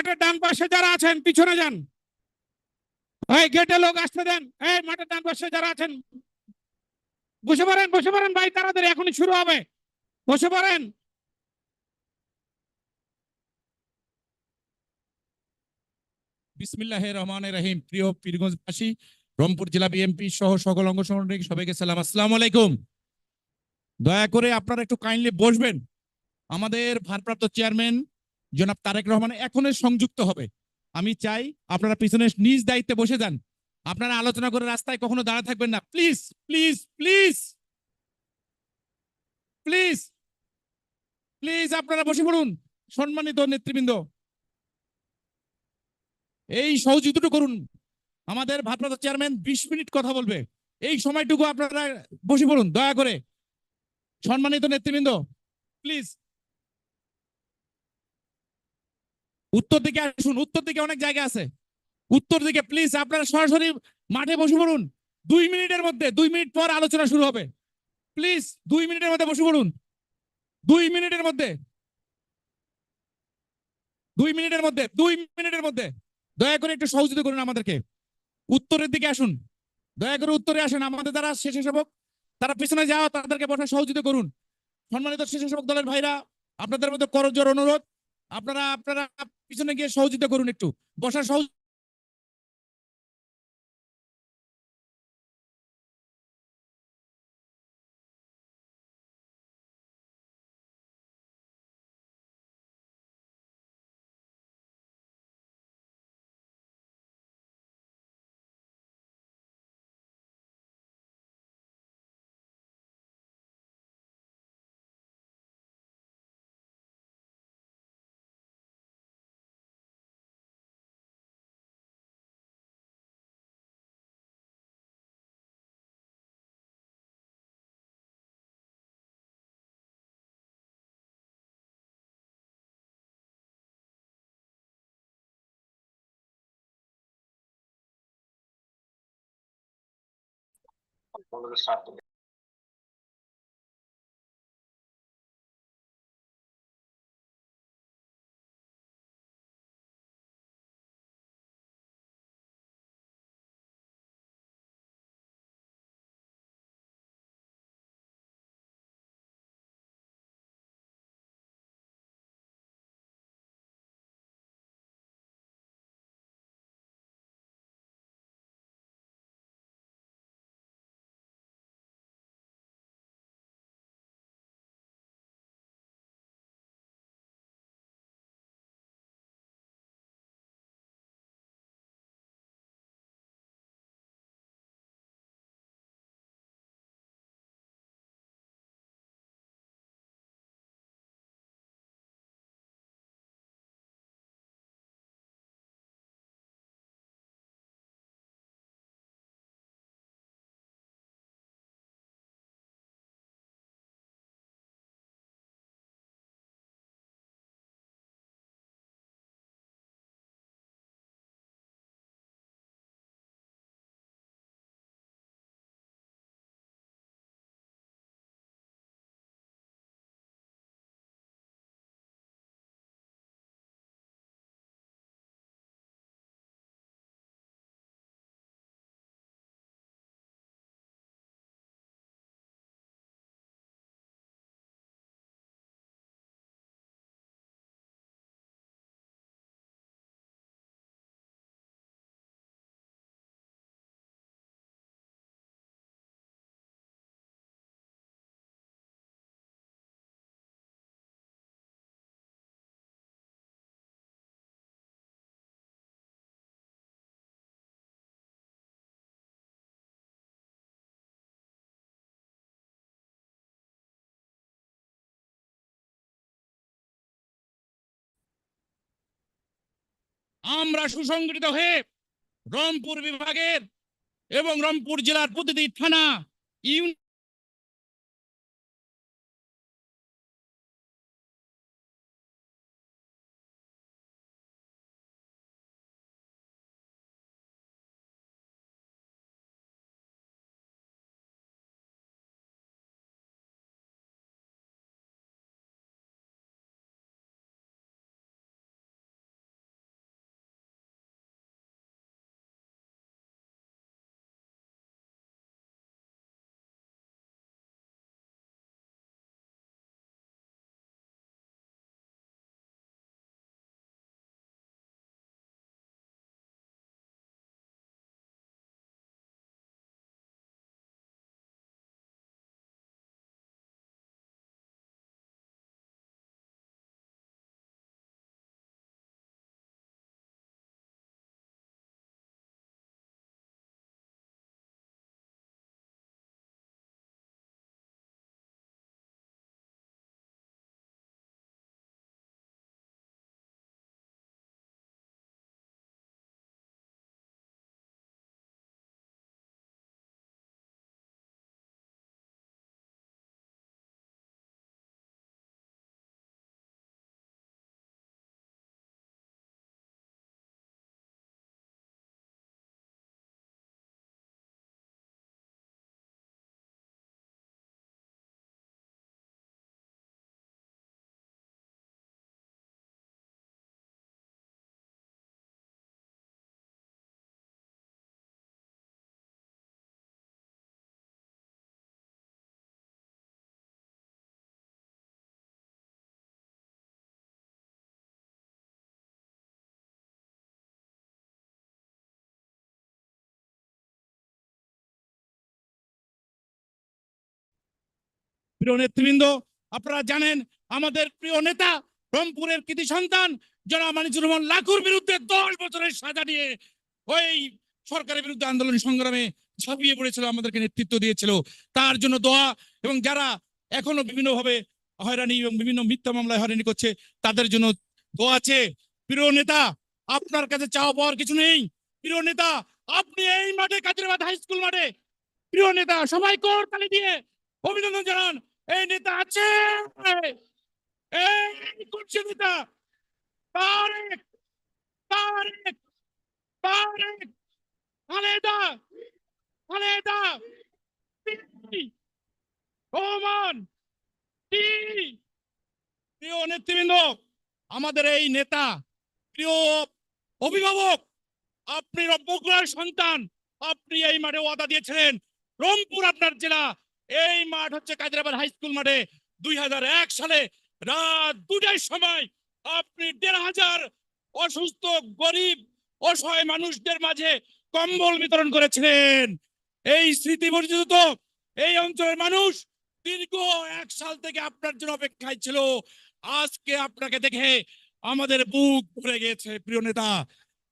মাঠের ডান পাশে যারা আছেন, পিছনে যান। এই গেটে লোক আসতে দেন। এই মাঠের ডান পাশে যারা আছেন, বসে পড়েন বসে পড়েন ভাই, তাড়াতাড়ি, এখনই শুরু হবে। বসে পড়েন। বিসমিল্লাহ রহমান রহিম। প্রিয় পীরগঞ্জবাসী, রংপুর জেলা বিএমপি সহ সকল অঙ্গ সংগঠন সবাইকে সালাম। আসসালামু আলাইকুম। দয়া করে আপনারা একটু কাইন্ডলি বসবেন। আমাদের ভারপ্রাপ্ত চেয়ারম্যান জনাব তারেক রহমান এখনই সংযুক্ত হবে। আমি চাই আপনারা পিছনে নিজ দায়িত্বে বসে যান। আপনারা আলোচনা করে রাস্তায় কখনো দাঁড়া থাকবেন না। Please please please please please আপনারা বসে পড়ুন। সম্মানিত নেতৃবৃন্দ, এই সহযোগিতা করুন। আমাদের ভারপ্রাপ্ত চেয়ারম্যান বিশ মিনিট কথা বলবে। এই সময়টুকু আপনারা বসে পড়ুন, দয়া করে। সম্মানিত নেতৃবৃন্দ, প্লিজ উত্তর দিকে আসুন, উত্তর দিকে অনেক জায়গা আছে। উত্তর দিকে প্লিজ আপনারা সরাসরি মাঠে বসে পড়ুন। দুই মিনিটের মধ্যে, দুই মিনিট পর আলোচনা শুরু হবে। প্লিজ দুই মিনিটের মধ্যে বসে পড়ুন। দুই মিনিটের মধ্যে। দুই মিনিটের মধ্যে, দুই মিনিটের মধ্যে। দয়া করে একটু সহযোগিতা করুন আমাদেরকে। উত্তরের দিকে আসুন। দয়া করে উত্তরে আসেন। আমাদের যারা স্বেচ্ছাসেবক তারা পিছনে যাওয়া তাদেরকে বসার সহযোগিতা করুন। সম্মানিত স্বেচ্ছাসেবক দলের ভাইরা, আপনাদের মধ্যে করজোর অনুরোধ। আপনারা আপনারা পিছনে গিয়ে সহযোগিতা করুন একটু। বসার সহজ all of the stuff that আমরা সুসংগঠিত হয়ে রংপুর বিভাগের এবং রংপুর জেলার প্রতিটি থানা ইউনিয়ন প্রিয় নেতৃবৃন্দ, আপনারা জানেন আমাদের প্রিয় নেতা রংপুরের কৃতি সন্তান যারা মানিজুর রহমান লাখুর বিরুদ্ধে দশ বছরের সাজা নিয়ে ওই সরকারের বিরুদ্ধে আন্দোলন সংগ্রামে ঝাঁপিয়ে পড়েছিল, আমাদেরকে নেতৃত্ব দিয়েছিল। তার জন্য দোয়া এবং যারা এখনও বিভিন্ন ভাবে হয়রানি এবং বিভিন্ন মিথ্যা মামলায় হয়রানি করছে, তাদের জন্য দোয়া আছে। প্রিয় নেতা, আপনার কাছে চাওয়া পাওয়ার কিছু নেই? প্রিয় নেতা, আপনি এই মাঠে কাজিরাবাদ হাই স্কুল মাঠে, প্রিয় নেতা সবাই কর তালি দিয়ে অভিনন্দন জানান। এই নেতা আছে এই করছে নেতা তারেক তারেক তারেক খালেদা তিনি, রহমান টি প্রিয় নেতৃবৃন্দ আমাদের এই নেতা প্রিয় অভিভাবক আপনি বগুড়ার সন্তান. আপনি এই মাঠে ওয়াদা দিয়েছিলেন রংপুর আপনার জেলা এই মাঠ হচ্ছে কাজিরাবাদ হাই স্কুল মাঠে দুই হাজার এক সালে রাত দুটার সময় আপনি দেড় হাজার অসুস্থ, গরিব, অসহায় মানুষদের মাঝে কম্বল বিতরণ করেছিলেন। এই স্মৃতি বর্জিত এই অঞ্চলের মানুষ দীর্ঘ এক সাল থেকে আপনার জন্য অপেক্ষায় ছিল। আজকে আপনাকে দেখে আমাদের বুক ভরে গেছে প্রিয় নেতা।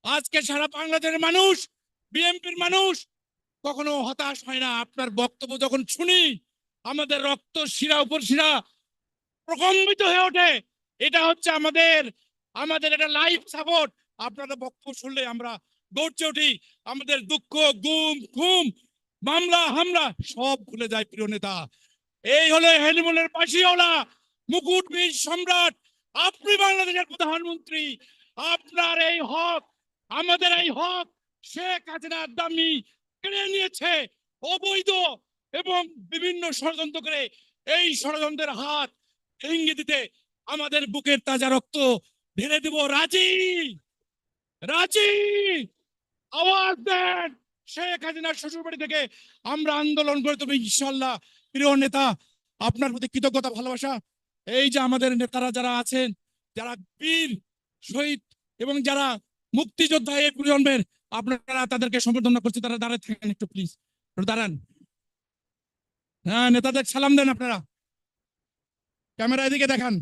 আজকে সারা বাংলাদেশের মানুষ, বিএনপির মানুষ কখনো হতাশ হয় না। আপনার বক্তব্য যখন শুনি, আমাদের রক্ত শিরা উপর শিরা প্রকম্পিত হয়ে ওঠে। এটা হচ্ছে আমাদের আমাদের এটা লাইফ সাপোর্ট আপনাদের বক্তব্য শুনলে আমরা উঠি। আমাদের দুঃখ, গুম ঘুম মামলা, হামলা সব ভুলে যায় প্রিয় নেতা। এই হলো হেলিমনের পাশিওলা মুকুট বীর সম্রাট। আপনি বাংলাদেশের প্রধানমন্ত্রী। আপনার এই হক, আমাদের এই হক, শেখ হাসিনার দামি কেড়ে নিয়েছে অবৈধ এবং বিভিন্ন ষড়যন্ত্র করে এই ষড়যন্ত্রের হাত দিতে আমাদের বুকের তাজা রক্ত ঢেলে দিব। রাজি? রাজি? আওয়াজ দেন। শেখ হাসিনার শ্বশুর বাড়ি থেকে আমরা আন্দোলন করে তবে ইনশাল্লাহ প্রিয় নেতা, আপনার প্রতি কৃতজ্ঞতা, ভালোবাসা। এই যে আমাদের নেতারা যারা আছেন, যারা বীর, শহীদ এবং যারা মুক্তিযোদ্ধা এই প্রজন্মের আপনারা তাদেরকে সম্বর্ধনা করছে, তারা দাঁড়ায় থাকেন একটু প্লিজ দাঁড়ান। হ্যাঁ নেতাদের সালাম দেন আপনারা। ক্যামেরা এদিকে দেখান।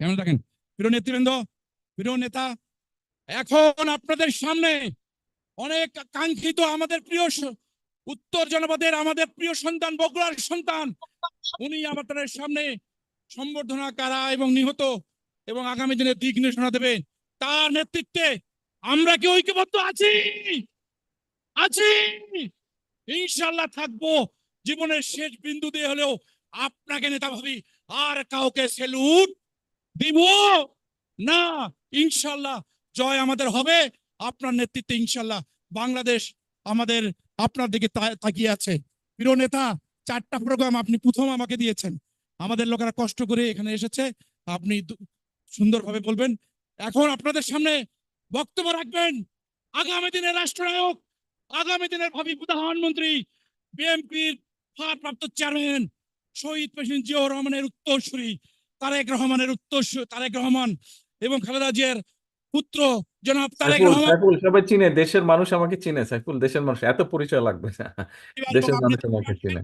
ক্যামেরা দেখেন। প্রিয় নেতৃবৃন্দ, প্রিয় নেতা, এখন আপনাদের সামনে অনেক কাঙ্ক্ষিত আমাদের প্রিয় উত্তর জনপদের আমাদের প্রিয় সন্তান, বগুড়ার সন্তান। উনি আমাদের সামনে সম্বর্ধনা কারা এবং নিহত এবং আগামী দিনে দিক নির্দেশনা দেবেন। তার নেতৃত্বে আমরা কি ঐক্যবদ্ধ আছি? আছি। ইনশাল্লাহ থাকব। জীবনের শেষ বিন্দু দিয়ে হলেও আপনাকে নেতা ভাবি, আর কাউকে সেলুট দিব না। ইনশাল্লাহ জয় আমাদের হবে। আপনার নেতৃত্বে ইনশাল্লাহ বাংলাদেশ আমাদের আপনার দিকে তাকিয়ে আছে। প্রিয় নেতা, চারটা প্রোগ্রাম আপনি প্রথম আমাকে দিয়েছেন। আমাদের লোকেরা কষ্ট করে এখানে এসেছে। আপনি সুন্দরভাবে বলবেন। এখন আপনাদের সামনে বক্তব্য রাখবেন আগামী দিনের রাষ্ট্রনায়ক আগামী দিনের ভাবি প্রধানমন্ত্রী বিএনপির ভারপ্রাপ্ত চেয়ারম্যান শহীদ প্রেসিডেন্ট জিয়াউর রহমানের উত্তরসূরি তারেক রহমানের উত্তর তারেক রহমান এবং খালেদা জিয়ার পুত্র জনাব তারেক রহমান। সাইফুল সবাই চিনে দেশের মানুষ আমাকে চিনে সাইফুল দেশের মানুষ এত পরিচয় লাগবে। না দেশের মানুষ আমাকে চিনে।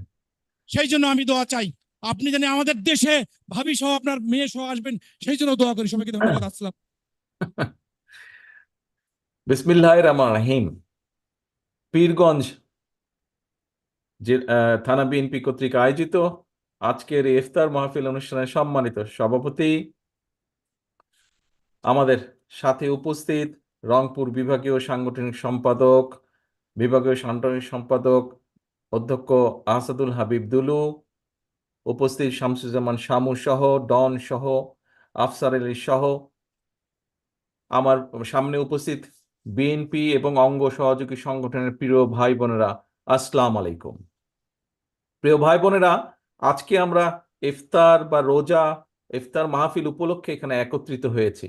সেই জন্য আমি দোয়া চাই। আপনি জানি আমাদের দেশে ভাবি সহ আপনার মেয়ে সহ আসবেন, সেই জন্য দোয়া করি সবাইকে ধন্যবাদ, আসসালাম। বিসমিল্লাহ রহমান রহিম। পীরগঞ্জ থানা বিএনপি কর্তৃক আয়োজিত আজকের ইফতার মাহফিল অনুষ্ঠানে সম্মানিত সভাপতি, আমাদের সাথে উপস্থিত রংপুর বিভাগীয় সাংগঠনিক সম্পাদক, বিভাগীয় সাংগঠনিক সম্পাদক অধ্যক্ষ আসাদুল হাবিব দুলু উপস্থিত শামসুজ্জামান শামু সহ, ডন সহ, আফসার আলী সহ। আমার সামনে উপস্থিত বিএনপি এবং অঙ্গ সহযোগী সংগঠনের প্রিয় ভাই বোনেরা, আসসালাম আলাইকুম। প্রিয় ভাই বোনেরা, আজকে আমরা ইফতার বা রোজা, ইফতার মাহফিল উপলক্ষে এখানে একত্রিত হয়েছি।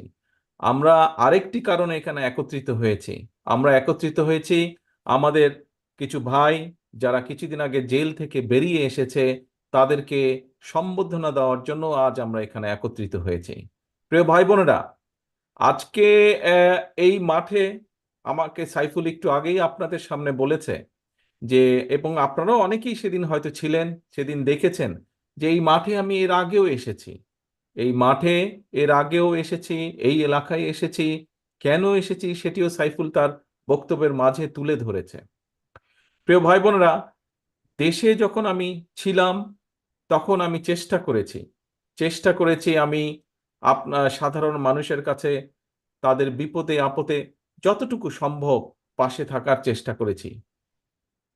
আমরা আরেকটি কারণে এখানে একত্রিত হয়েছি। আমরা একত্রিত হয়েছি আমাদের কিছু ভাই যারা কিছুদিন আগে জেল থেকে বেরিয়ে এসেছে তাদেরকে সম্বর্ধনা দেওয়ার জন্য আজ আমরা এখানে একত্রিত হয়েছি। প্রিয় ভাই বোনেরা, আজকে এই মাঠে আমাকে সাইফুল একটু আগেই আপনাদের সামনে বলেছে যে, এবং আপনারাও অনেকেই সেদিন হয়তো ছিলেন, সেদিন দেখেছেন যে, এই মাঠে আমি এর আগেও এসেছি। এই মাঠে এর আগেও এসেছি, এই এলাকায় এসেছি, কেন এসেছি সেটিও সাইফুল তার বক্তব্যের মাঝে তুলে ধরেছে। প্রিয় ভাই বোনেরা, দেশে যখন আমি ছিলাম তখন আমি চেষ্টা করেছি। চেষ্টা করেছি আমি আপনার সাধারণ মানুষের কাছে তাদের বিপদে, আপদে যতটুকু সম্ভব পাশে থাকার চেষ্টা করেছি।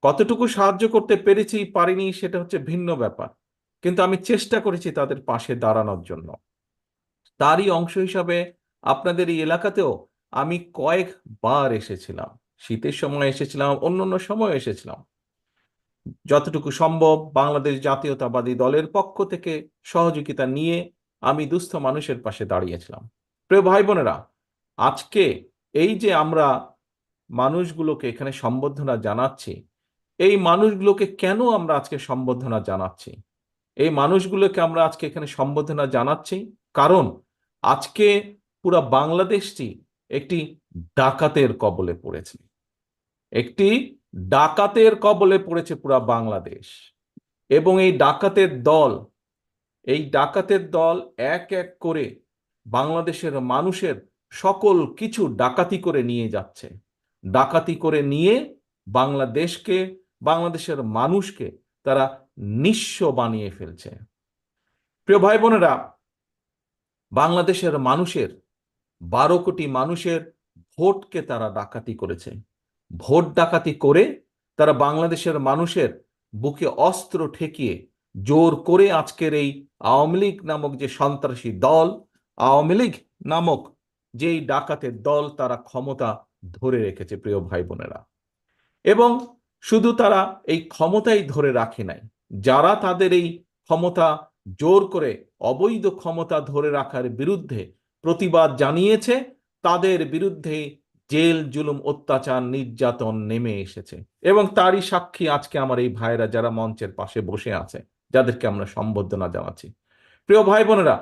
কতটুকু সাহায্য করতে পেরেছি পারিনি সেটা হচ্ছে ভিন্ন ব্যাপার। কিন্তু আমি চেষ্টা করেছি তাদের পাশে দাঁড়ানোর জন্য। তারই অংশ হিসাবে আপনাদের এই এলাকাতেও আমি কয়েকবার এসেছিলাম। শীতের সময় এসেছিলাম অন্য অন্য সময় এসেছিলাম। যতটুকু সম্ভব বাংলাদেশ জাতীয়তাবাদী দলের পক্ষ থেকে সহযোগিতা নিয়ে আমি দুস্থ মানুষের পাশে দাঁড়িয়েছিলাম। প্রিয় ভাই বোনেরা আজকে এই যে আমরা মানুষগুলোকে এখানে সম্বর্ধনা জানাচ্ছি, এই মানুষগুলোকে কেন আমরা আজকে সম্বর্ধনা জানাচ্ছি? এই মানুষগুলোকে আমরা আজকে এখানে সম্বর্ধনা জানাচ্ছি কারণ আজকে পুরা বাংলাদেশটি একটি ডাকাতের কবলে পড়েছে। একটি ডাকাতের কবলে পড়েছে পুরা বাংলাদেশ। এবং এই ডাকাতের দল, এই ডাকাতের দল এক এক করে বাংলাদেশের মানুষের সকল কিছু ডাকাতি করে নিয়ে যাচ্ছে। ডাকাতি করে নিয়ে বাংলাদেশকে, বাংলাদেশের মানুষকে তারা নিঃস্ব বানিয়ে ফেলছে। প্রিয় ভাই বোনেরা বাংলাদেশের মানুষের, বারো কোটি মানুষের ভোটকে তারা ডাকাতি করেছে। ভোট ডাকাতি করে তারা বাংলাদেশের মানুষের বুকে অস্ত্র ঠেকিয়ে জোর করে আজকের এই আওয়ামী লীগ নামক যে সন্ত্রাসী দল, আওয়ামী লীগ নামক যেই ডাকাতের দল তারা ক্ষমতা ধরে রেখেছে, প্রিয় ভাই বোনেরা। এবং শুধু তারা এই ক্ষমতাই ধরে রাখে নাই, যারা তাদের এই ক্ষমতা জোর করে, অবৈধ ক্ষমতা ধরে রাখার বিরুদ্ধে প্রতিবাদ জানিয়েছে, তাদের বিরুদ্ধে জেল, জুলুম, অত্যাচার, নির্যাতন নেমে এসেছে। এবং তারই সাক্ষী আজকে আমার এই ভাইরা যারা মঞ্চের পাশে বসে আছে, যাদেরকে আমরা সম্বর্ধনা জানাচ্ছি। প্রিয় ভাই বোনেরা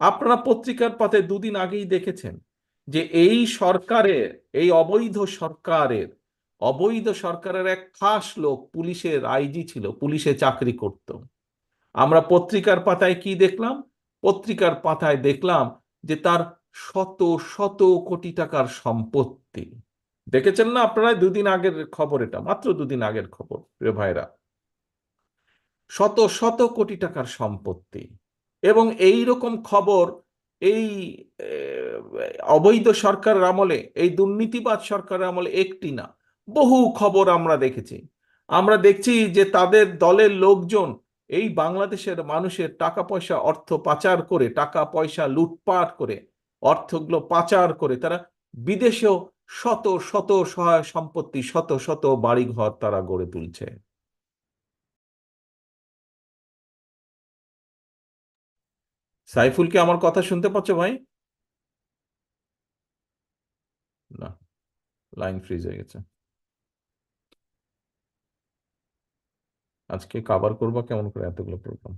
আপনারা পত্রিকার পাতে দুদিন আগেই দেখেছেন যে এই সরকারের, এই অবৈধ সরকারের অবৈধ সরকারের এক খাস লোক পুলিশের আইজি ছিল, পুলিশে চাকরি করত। আমরা পত্রিকার পাতায় কি দেখলাম? পত্রিকার পাতায় দেখলাম যে তার শত শত কোটি টাকার সম্পত্তি। দেখেছেন না আপনারা? দুদিন আগের খবর এটা, মাত্র দুদিন আগের খবর, প্রিয় ভাইরা শত শত কোটি টাকার সম্পত্তি। এবং এই রকম খবর এই অবৈধ সরকারের আমলে, এই দুর্নীতিবাদ সরকারের আমলে একটি না, বহু খবর আমরা দেখেছি। আমরা দেখছি যে তাদের দলের লোকজন এই বাংলাদেশের মানুষের টাকা পয়সা অর্থ পাচার করে, টাকা পয়সা লুটপাট করে অর্থগুলো পাচার করে তারা বিদেশেও শত শত সহায় সম্পত্তি, শত শত বাড়িঘর তারা গড়ে তুলছে। সাইফুল কি আমার কথা শুনতে পাচ্ছ ভাই? না, লাইন ফ্রিজ হয়ে গেছে। আজকে কাভার করবা কেমন করে এতগুলো প্রোগ্রাম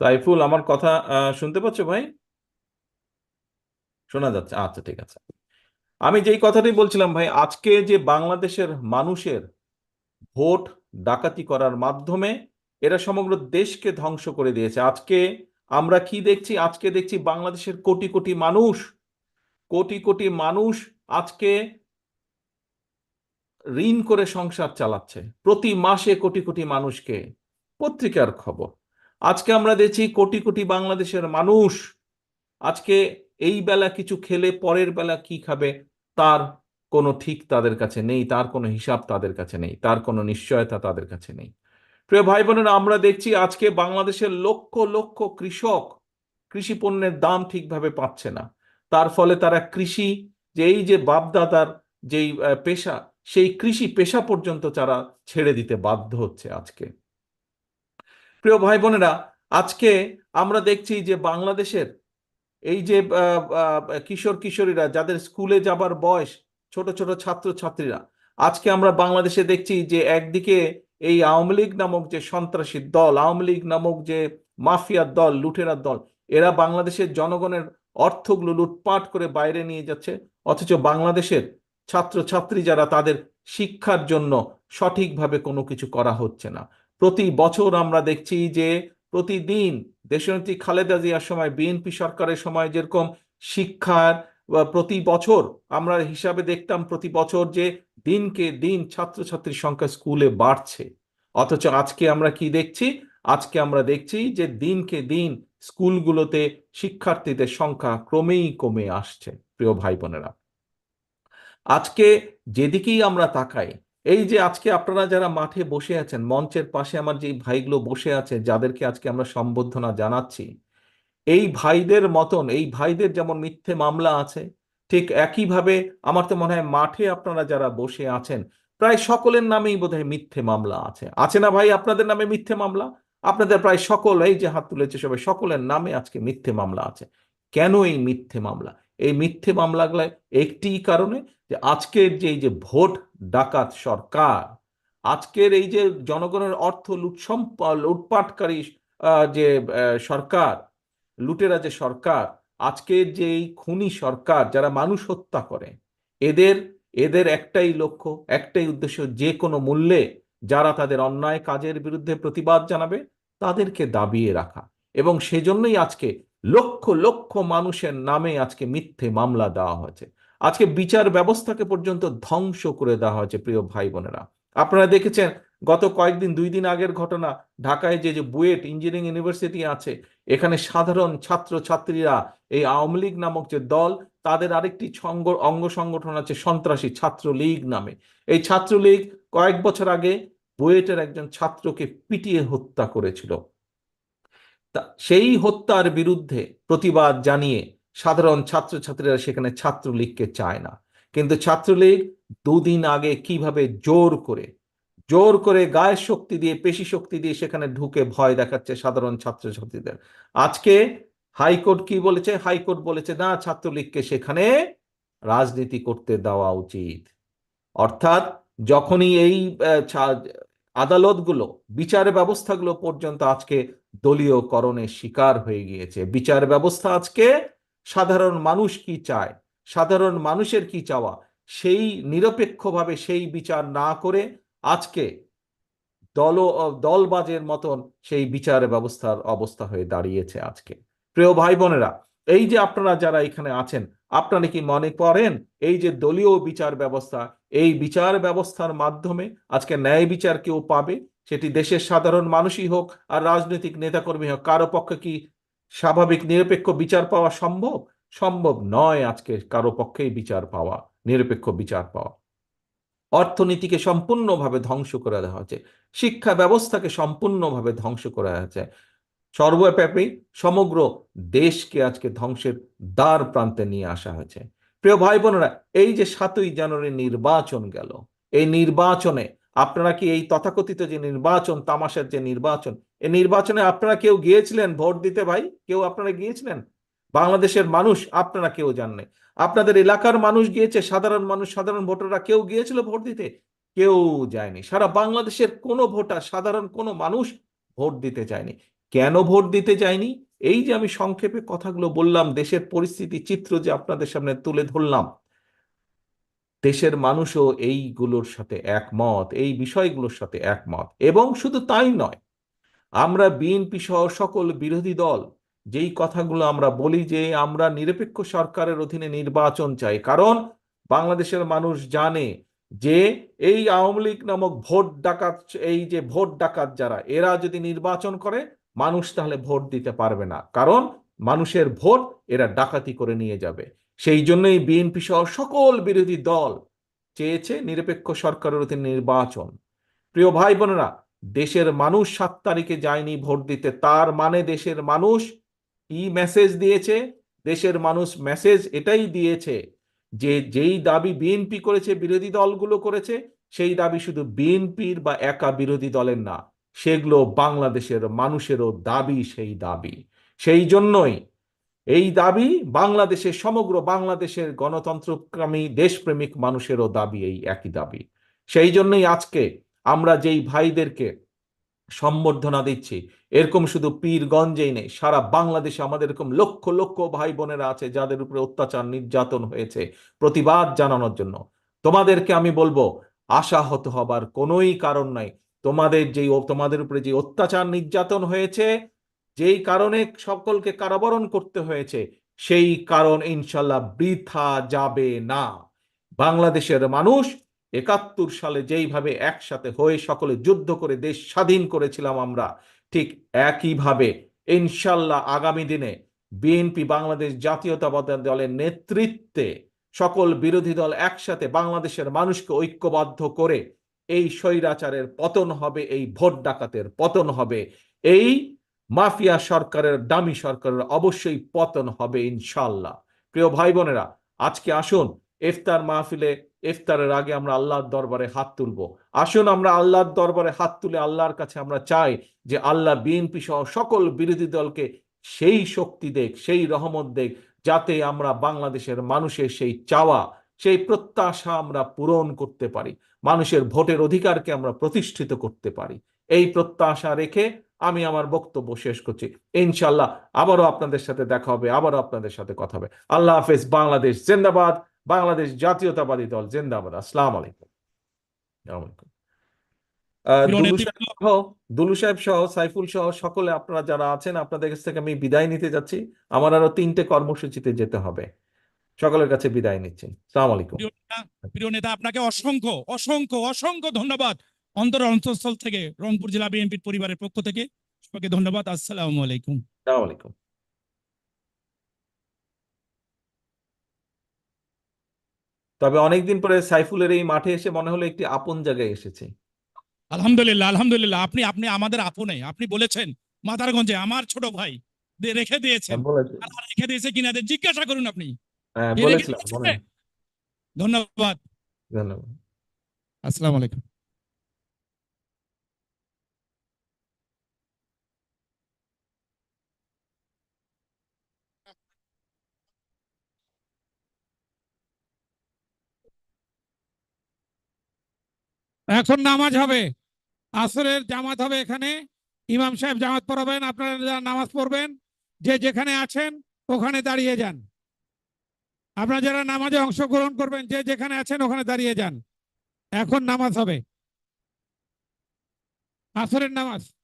সাইফুল আমার কথা শুনতে পাচ্ছ ভাই? শোনা যাচ্ছে। আচ্ছা ঠিক আছে। আমি যেই কথাটাই বলছিলাম ভাই, আজকে যে বাংলাদেশের মানুষের ভোট ডাকাতি করার মাধ্যমে এরা সমগ্র দেশকে ধ্বংস করে দিয়েছে। আজকে আমরা কি দেখছি? আজকে দেখছি বাংলাদেশের কোটি কোটি মানুষ, কোটি কোটি মানুষ আজকে ঋণ করে সংসার চালাচ্ছে। প্রতি মাসে কোটি কোটি মানুষকে। পত্রিকার খবর। আজকে আমরা দেখছি কোটি কোটি বাংলাদেশের মানুষ আজকে এই বেলা কিছু খেলে পরের বেলা কি খাবে? তার কোনো ঠিক তাদের কাছে নেই, তার কোনো হিসাব তাদের কাছে নেই, তার কোনো নিশ্চয়তা তাদের কাছে নেই। প্রিয় ভাই বোনেরা আমরা দেখছি আজকে বাংলাদেশের লক্ষ লক্ষ কৃষক কৃষি পণ্যের দাম ঠিকভাবে পাচ্ছে না। তার ফলে তারা কৃষি, যে এই যে বাপদাদার যেই পেশা, সেই কৃষি পেশা পর্যন্ত তারা ছেড়ে দিতে বাধ্য হচ্ছে আজকে। প্রিয় ভাই বোনেরা আজকে আমরা দেখছি যে বাংলাদেশের এই যে কিশোর কিশোরীরা যাদের স্কুলে যাবার বয়স ছোট ছোট ছাত্র ছাত্রীরা আজকে আমরা বাংলাদেশে দেখছি যে একদিকে এই আওয়ামী লীগ নামক যে সন্ত্রাসী দল, আওয়ামী লীগ নামক যে মাফিয়ার দল লুটেরার দল, এরা বাংলাদেশের জনগণের অর্থগুলো লুটপাট করে বাইরে নিয়ে যাচ্ছে। অথচ বাংলাদেশের ছাত্র ছাত্রী যারা, তাদের শিক্ষার জন্য সঠিকভাবে কোনো কিছু করা হচ্ছে না। প্রতি বছর আমরা দেখছি যে প্রতিদিন দেশনেত্রী খালেদা জিয়ার সময়, বিএনপি সরকারের সময় যেরকম শিক্ষার প্রতি বছর আমরা হিসাবে দেখতাম প্রতি বছর যে দিনকে দিন ছাত্রছাত্রীর সংখ্যা স্কুলে বাড়ছে। অথচ আজকে আমরা কি দেখছি? আজকে আমরা দেখছি যে দিনকে দিন স্কুলগুলোতে শিক্ষার্থীদের সংখ্যা ক্রমেই কমে আসছে, প্রিয় ভাই বোনেরা আজকে যেদিকেই আমরা তাকাই, এই যে আজকে আপনারা যারা মাঠে বসে আছেন, মঞ্চের পাশে আমার যে ভাইগুলো বসে আছে, যাদেরকে আজকে আমরা সম্বোধনা জানাচ্ছি এই ভাইদের মতন, এই ভাইদের যেমন মিথ্যে মামলা আছে, ঠিক একইভাবে আমার তো মনে হয় মাঠে আপনারা যারা বসে আছেন, প্রায় সকলের নামেই বোধহয় মিথ্যে মামলা আছে। আছে না ভাই আপনাদের নামে মিথ্যে মামলা? আপনাদের প্রায় সকল, এই যে হাত তুলেছে সবাই, সকলের নামে আজকে মিথ্যে মামলা আছে। কেন এই মিথ্যে মামলা? এই মিথ্যে মামলাগুলো একটি কারণে যে আজকের যে, এই যে ভোট ডাকাত সরকার, আজকের এই যে জনগণের অর্থ লুটসম্প, লুটপাটকারী যে সরকার লুটেরা যে সরকার, আজকের যে এই খুনি সরকার যারা মানুষ হত্যা করে, এদের এদের একটাই লক্ষ্য, একটাই উদ্দেশ্য যে কোনো মূল্যে যারা তাদের অন্যায় কাজের বিরুদ্ধে প্রতিবাদ জানাবে, তাদেরকে দাবিয়ে রাখা। এবং সেজন্যই আজকে লক্ষ লক্ষ মানুষের নামে আজকে মিথ্যে মামলা দেওয়া হয়েছে। আজকে বিচার ব্যবস্থাকে পর্যন্ত ধ্বংস করে দেওয়া হয়েছে, প্রিয় ভাই বোনেরা। আপনারা দেখেছেন গত কয়েকদিন, দুই দিন আগের ঘটনা, ঢাকায় যে যে বুয়েট ইঞ্জিনিয়ারিং ইউনিভার্সিটি আছে, এখানে সাধারণ ছাত্র ছাত্রীরা এই আওয়ামী লীগ নামক যে দল, তাদের আরেকটি অঙ্গ সংগঠন আছে সন্ত্রাসী ছাত্র লীগ নামে। এই ছাত্রলীগ কয়েক বছর আগে বুয়েটের একজন ছাত্রকে পিটিয়ে হত্যা করেছিল। সেই হত্যার বিরুদ্ধে প্রতিবাদ জানিয়ে সাধারণ ছাত্রছাত্রীরা সেখানে ছাত্রলীগকে চায় না। কিন্তু ছাত্রলীগ দুদিন আগে কীভাবে জোর করে জোর করে গায়ের শক্তি দিয়ে, পেশি শক্তি দিয়ে সেখানে ঢুকে ভয় দেখাচ্ছে সাধারণ ছাত্রছাত্রীদের। আজকে হাইকোর্ট কি বলেছে? হাইকোর্ট বলেছে, না, ছাত্রলীগকে সেখানে রাজনীতি করতে দেওয়া উচিত। অর্থাৎ যখনই এই আদালতগুলো, বিচার ব্যবস্থাগুলো পর্যন্ত আজকে দলীয়করণের শিকার হয়ে গিয়েছে। বিচার ব্যবস্থা আজকে সাধারণ মানুষ কি চায়? সাধারণ মানুষের কি চাওয়া? সেই নিরপেক্ষভাবে সেই বিচার না করে আজকে দল দলবাজের মতন সেই বিচার ব্যবস্থার অবস্থা হয়ে দাঁড়িয়েছে আজকে। প্রিয় ভাই বোনেরা এই যে আপনারা যারা এখানে আছেন, আপনারা কি মনে করেন এই যে দলীয় বিচার ব্যবস্থা, এই বিচার ব্যবস্থার মাধ্যমে আজকে ন্যায় বিচার কেউ পাবে? সেটি দেশের সাধারণ মানুষই হোক আর রাজনৈতিক নেতাকর্মী হোক, কারও পক্ষে কি স্বাভাবিক নিরপেক্ষ বিচার পাওয়া সম্ভব? সম্ভব নয় আজকে কারও পক্ষেই বিচার পাওয়া, নিরপেক্ষ বিচার পাওয়া। অর্থনীতিকে সম্পূর্ণভাবে ধ্বংস করে দেওয়া হচ্ছে। শিক্ষা ব্যবস্থাকে সম্পূর্ণভাবে ধ্বংস করা হয়েছে সর্বব্যাপী সমগ্র দেশকে আজকে ধ্বংসের দ্বার প্রান্তে নিয়ে আসা হয়েছে। প্রিয় ভাই বোনেরা, এই যে সাতই জানুয়ারি নির্বাচন গেল, এই নির্বাচনে আপনারা কি এই তথাকথিত যে নির্বাচন, তামাশার যে নির্বাচন, এই নির্বাচনে আপনারা কেউ গিয়েছিলেন ভোট দিতে ভাই? কেউ আপনারা গিয়েছিলেন? বাংলাদেশের মানুষ, আপনারা কেউ জাননে আপনাদের এলাকার মানুষ গিয়েছে, সাধারণ মানুষ, সাধারণ ভোটাররা কেউ গিয়েছিল ভোট দিতে? কেউ যায়নি। সারা বাংলাদেশের কোনো ভোটার, সাধারণ কোনো মানুষ ভোট দিতে যায়নি। কেন ভোট দিতে যায়নি? এই যে আমি সংক্ষেপে কথাগুলো বললাম, দেশের পরিস্থিতি চিত্র যে আপনাদের সামনে তুলে ধরলাম, দেশের মানুষও এইগুলোর সাথে একমত, এই বিষয়গুলোর সাথে একমত। এবং শুধু তাই নয়, আমরা বিএনপি সহ সকল বিরোধী দল যেই কথাগুলো আমরা বলি যে আমরা নিরপেক্ষ সরকারের অধীনে নির্বাচন চাই। কারণ বাংলাদেশের মানুষ জানে যে এই আওয়ামী লীগ নামক ভোট ডাকাত, এই যে ভোট ডাকাত যারা, এরা যদি নির্বাচন করে, মানুষ তাহলে ভোট দিতে পারবে না। কারণ মানুষের ভোট এরা ডাকাতি করে নিয়ে যাবে। সেই জন্যই বিএনপি সহ সকল বিরোধী দল চেয়েছে নিরপেক্ষ সরকারের অধীনে নির্বাচন। প্রিয় ভাই বোনেরা, দেশের মানুষ সাত তারিখে যায়নি ভোট দিতে, তার মানে দেশের মানুষ কি মেসেজ দিয়েছে? দেশের মানুষ মেসেজ এটাই দিয়েছে যে যেই দাবি বিএনপি করেছে, বিরোধী দলগুলো করেছে, সেই দাবি শুধু বিএনপির বা একা বিরোধী দলের না, সেগুলো বাংলাদেশের মানুষেরও দাবি, সেই দাবি। সেই জন্যই এই দাবি বাংলাদেশের, সমগ্র বাংলাদেশের গণতন্ত্রকামী দেশপ্রেমিক মানুষেরও দাবি, এই একই দাবি। সেই জন্যই আজকে আমরা যেই ভাইদেরকে সম্বর্ধনা দিচ্ছি। এরকম শুধু পীরগঞ্জেই নেই, সারা বাংলাদেশে আমাদের এরকম লক্ষ লক্ষ ভাই বোনেরা আছে যাদের উপরে অত্যাচার, নির্যাতন হয়েছে প্রতিবাদ জানানোর জন্য। তোমাদেরকে আমি বলব, আশাহত হবার কোনোই কারণ নাই। তোমাদের যেই তোমাদের উপরে যে অত্যাচার, নির্যাতন হয়েছে, যেই কারণে সকলকে কারাবরণ করতে হয়েছে, সেই কারণ ইনশাল্লাহ বৃথা যাবে না। বাংলাদেশের মানুষ একাত্তর সালে যেইভাবে একসাথে হয়ে সকলে যুদ্ধ করে দেশ স্বাধীন করেছিলাম আমরা, ঠিক একইভাবে ইনশাল্লাহ আগামী দিনে বিএনপি বাংলাদেশ জাতীয়তাবাদী দলের নেতৃত্বে সকল বিরোধী দল একসাথে বাংলাদেশের মানুষকে ঐক্যবদ্ধ করে এই স্বৈরাচারের পতন হবে, এই ভোট ডাকাতের পতন হবে, এই মাফিয়া সরকারের দামি সরকারের অবশ্যই পতন হবে ইনশাল্লাহ। প্রিয় ভাই বোনেরা, আজকে আসুন ইফতার মাহফিলে, ইফতারের আগে আমরা আল্লাহর দরবারে হাত তুলবো। আসুন আমরা আল্লাহর দরবারে হাত তুলে আল্লাহর কাছে আমরা চাই যে আল্লাহ বিএনপি সহ সকল বিরোধী দলকে সেই শক্তি দেখ, সেই রহমত দেখ, যাতে আমরা বাংলাদেশের মানুষের সেই চাওয়া, সেই প্রত্যাশা আমরা পূরণ করতে পারি। মানুষের ভোটের অধিকারকে আমরা প্রতিষ্ঠিত করতে পারি। এই প্রত্যাশা রেখে আমি আমার বক্তব্য শেষ করছি। ইনশাল্লাহ আবারও আপনাদের সাথে দেখা হবে, আবারও আপনাদের সাথে কথা হবে। আল্লাহ হাফেজ, বাংলাদেশ জিন্দাবাদ। বাংলাদেশ জাতীয়তাবাদী দল জিন্দাবাদ আসসালাম আলাইকুম আলাইকুম দুলু সাহেব সহ সাইফুল সহ সকলে আপনারা যারা আছেন আপনাদের কাছ থেকে আমি বিদায় নিতে যাচ্ছি। আমার আরও তিনটে কর্মসূচিতে যেতে হবে। সকলের কাছে বিদায় নিচ্ছি। সালাম আলাইকুম প্রিয় নেতা আপনাকে অসংখ্য অসংখ্য অসংখ্য ধন্যবাদ। অন্তর অন্তঃস্থল থেকে রংপুর জেলা বিএনপির পরিবারের পক্ষ থেকে। সবাইকে ধন্যবাদ। আসসালামু আলাইকুম সালাম আলাইকুম তবে অনেকদিন পরে সাইফুলের এই মাঠে এসে মনে হলো একটি আপন জায়গায় এসেছে। আলহামদুলিল্লাহ আলহামদুলিল্লাহ। আপনি আপনি আমাদের আপনে। আপনি বলেছেন মাদারগঞ্জে আমার ছোট ভাই রেখে দিয়েছে। রেখে দিয়েছে কিনা জিজ্ঞাসা করুন আপনি। হ্যাঁ ধন্যবাদ। ধন্যবাদ। আসসালামু আলাইকুম। এখন নামাজ হবে। আসরের জামাত হবে এখানে। ইমাম সাহেব জামাত পড়াবেন, আপনারা যারা নামাজ পড়বেন, যে যেখানে আছেন, ওখানে দাঁড়িয়ে যান। আপনারা যারা নামাজে অংশগ্রহণ করবেন, যে যেখানে আছেন, ওখানে দাঁড়িয়ে যান। এখন নামাজ হবে। আসরের নামাজ।